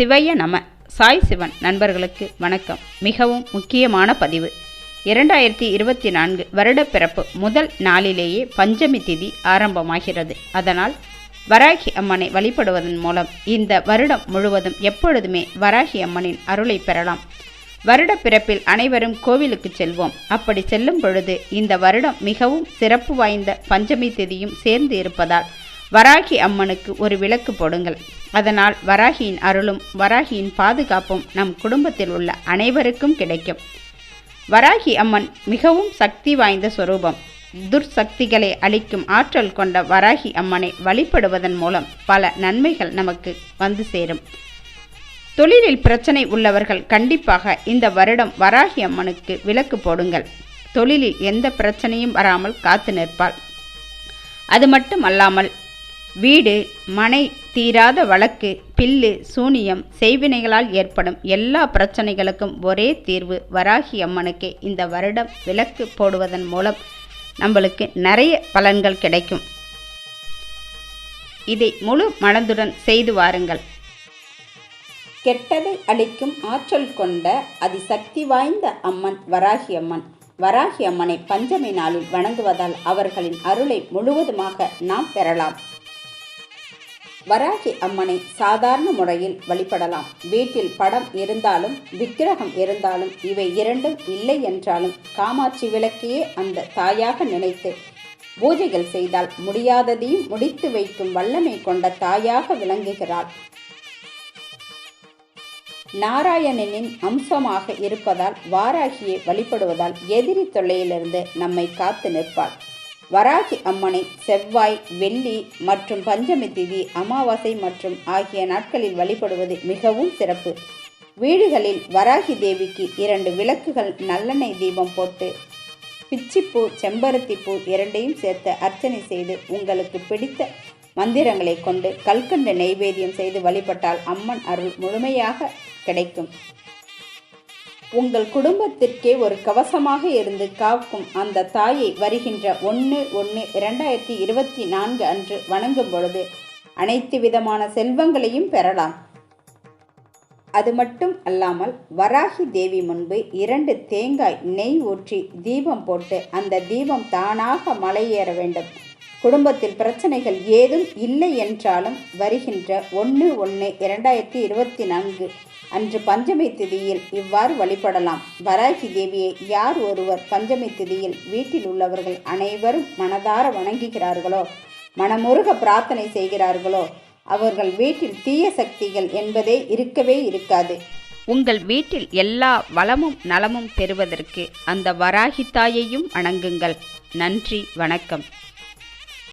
சிவைய நம. சாய் சிவன். நண்பர்களுக்கு வணக்கம். மிகவும் முக்கியமான பதிவு. இரண்டாயிரத்தி இருபத்தி நான்கு வருடப்பிறப்பு முதல் நாளிலேயே பஞ்சமி திதி ஆரம்பமாகிறது. அதனால் வராகி அம்மனை வழிபடுவதன் மூலம் இந்த வருடம் முழுவதும் எப்பொழுதுமே வராகி அம்மனின் அருளை பெறலாம். வருட பிறப்பில் அனைவரும் கோவிலுக்கு செல்வோம். அப்படி செல்லும் பொழுது இந்த வருடம் மிகவும் சிறப்பு வாய்ந்த பஞ்சமி திதியும் சேர்ந்து இருப்பதால் வராகி அம்மனுக்கு ஒரு விளக்கு போடுங்கள். அதனால் வராகியின் அருளும் வராகியின் பாதுகாப்பும் நம் குடும்பத்தில் உள்ள அனைவருக்கும் கிடைக்கும். வராகி அம்மன் மிகவும் சக்தி வாய்ந்த சொரூபம். துர்சக்திகளை அளிக்கும் ஆற்றல் கொண்ட வராகி அம்மனை வழிபடுவதன் மூலம் பல நன்மைகள் நமக்கு வந்து சேரும். தொழிலில் பிரச்சனை உள்ளவர்கள் கண்டிப்பாக இந்த வருடம் வராகி அம்மனுக்கு விலக்கு போடுங்கள். தொழிலில் எந்த பிரச்சனையும் வராமல் காத்து நிற்பாள். அது மட்டும் அல்லாமல் வீடு மனை தீராத வழக்கு பில்லு சூனியம் செய்வினைகளால் ஏற்படும் எல்லா பிரச்சனைகளுக்கும் ஒரே தீர்வு வராகி அம்மனுக்கு. இந்த வருடம் விளக்கு போடுவதன் மூலம் நம்மளுக்கு நிறைய பலன்கள் கிடைக்கும். இதை முழு மனதுடன் செய்து வாருங்கள். கெட்டதை அளிக்கும் ஆற்றல் கொண்ட அதிசக்தி வாய்ந்த அம்மன் வராகி அம்மன். வராகி அம்மனை பஞ்சமி நாளில் வணங்குவதால் அவர்களின் அருளை முழுவதுமாக நாம் பெறலாம். வராகி அம்மனை சாதாரண முறையில் வழிபடலாம். வீட்டில் படம் இருந்தாலும் விக்கிரகம் இருந்தாலும் இவை இரண்டும் இல்லை என்றாலும் காமாட்சி விளக்கையே அந்த தாயாக நினைத்து பூஜைகள் செய்தால் முடியாததையும் முடித்து வைக்கும் வல்லமை கொண்ட தாயாக விளங்குகிறாள். நாராயணனின் அம்சமாக இருப்பதால் வாராகியை வழிபடுவதால் எதிரி தொல்லையிலிருந்து நம்மை காத்து நிற்பாள். வராகி அம்மனை செவ்வாய் வெள்ளி மற்றும் பஞ்சமி திதி அமாவாசை மற்றும் ஆகிய நாட்களில் வழிபடுவது மிகவும் சிறப்பு. வீடுகளில் வராகி தேவிக்கு இரண்டு விளக்குகள் நல்லெண்ணெய் தீபம் போட்டு பிச்சிப்பூ செம்பருத்திப்பூ இரண்டையும் சேர்த்து அர்ச்சனை செய்து உங்களுக்கு பிடித்த மந்திரங்களை கொண்டு கல்கண்டு நெய்வேத்தியம் செய்து வழிபட்டால் அம்மன் அருள் முழுமையாக கிடைக்கும். உங்கள் குடும்பத்திற்கே ஒரு கவசமாக இருந்து காக்கும் அந்த தாயை வருகின்ற ஒன்று ஒன்று இரண்டாயிரத்தி இருபத்தி நான்கு அன்று வணங்கும் பொழுது அனைத்து விதமான செல்வங்களையும் பெறலாம். அது மட்டும் அல்லாமல் வராகி தேவி முன்பு இரண்டு தேங்காய் நெய் ஊற்றி தீபம் போட்டு அந்த தீபம் தானாக மலையேற வேண்டும். குடும்பத்தில் பிரச்சனைகள் ஏதும் இல்லை என்றாலும் வருகின்ற ஒன்று ஒன்று இரண்டாயிரத்தி இருபத்தி நான்கு அன்று பஞ்சமி திதியில் இவ்வாறு வழிபடலாம். வராகி தேவியை யார் ஒருவர் பஞ்சமி திதியில் வீட்டில் உள்ளவர்கள் அனைவரும் மனதார வணங்குகிறார்களோ மனமுருக பிரார்த்தனை செய்கிறார்களோ அவர்கள் வீட்டில் தீய சக்திகள் என்பதே இருக்கவே இருக்காது. உங்கள் வீட்டில் எல்லா வளமும் நலமும் பெறுவதற்கு அந்த வராகி தாயையும் வணங்குங்கள். நன்றி வணக்கம்.